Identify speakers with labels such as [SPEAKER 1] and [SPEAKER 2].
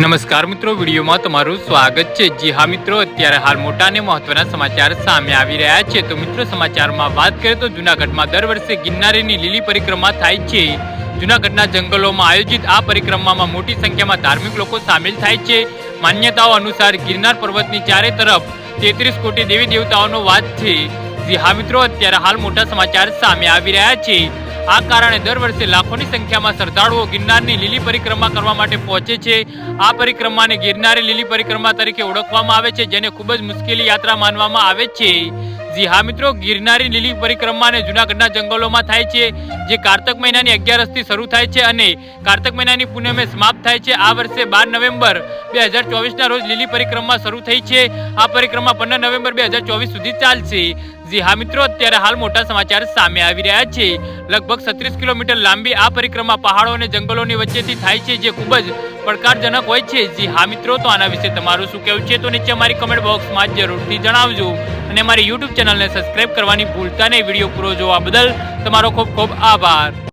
[SPEAKER 1] નમસ્કાર મિત્રો, વિડીયોમાં તમારું સ્વાગત છે. જી હા મિત્રો, અત્યારે હાલ મોટા અને મહત્વના સમાચાર સામે આવી રહ્યા છે. તો મિત્રો, સમાચારમાં વાત કરીએ તો જૂનાગઢમાં દર વર્ષે ગિરનારીની લીલી પરિક્રમા થાય છે. જૂનાગઢના જંગલોમાં આયોજિત આ પરિક્રમામાં મોટી સંખ્યામાં ધાર્મિક લોકો સામેલ થાય છે. માન્યતાઓ અનુસાર ગિરનાર પર્વતની ચારે તરફ તેત્રીસ કોટી દેવી દેવતાઓનો વાત છે. જી હા મિત્રો, અત્યારે હાલ મોટા સમાચાર સામે આવી રહ્યા છે. આ કારણે દર વર્ષે લાખોની સંખ્યામાં શ્રદ્ધાળુઓ ગિરનારની લીલી પરિક્રમા કરવા માટે પહોંચે છે. આ પરિક્રમાને ગિરનારી લીલી પરિક્રમા તરીકે ઓળખવામાં આવે છે, જેને ખૂબ જ મુશ્કેલી યાત્રા માનવામાં આવે છે. જી હા મિત્રો, ગિરનારી લીલી પરિક્રમાને જૂનાગઢના જંગલોમાં થાય છે, જે કારતક મહિનાની અગિયારસથી શરૂ થાય છે અને કારતક મહિનાની પૂનમે સમાપ્ત થાય છે. આ વર્ષે બાર નવેમ્બર બે હજાર ચોવીસના રોજ લીલી પરિક્રમા શરૂ થઈ છે. આ પરિક્રમા પંદર નવેમ્બર બે હજાર ચોવીસ સુધી ચાલશે. જી હા મિત્રો, અત્યારે હાલ મોટા સમાચાર સામે આવી રહ્યા છે. લગભગ છત્રીસ કિલોમીટર લાંબી આ પરિક્રમા પહાડો અને જંગલોની વચ્ચેથી થાય છે, જે ખૂબ જ પડકારજનક હોય છે. જી હા મિત્રો, તો આના વિશે તમારું શું કહેવું છે, તો નીચે અમારી કમેન્ટ બોક્સમાં જરૂરથી જણાવજો. અને અમારી યુટ્યુબ ચેનલને સબસ્ક્રાઈબ કરવાની ભૂલતા નહીં. વીડિયો પૂરો જોવા બદલ તમારો ખૂબ ખૂબ આભાર.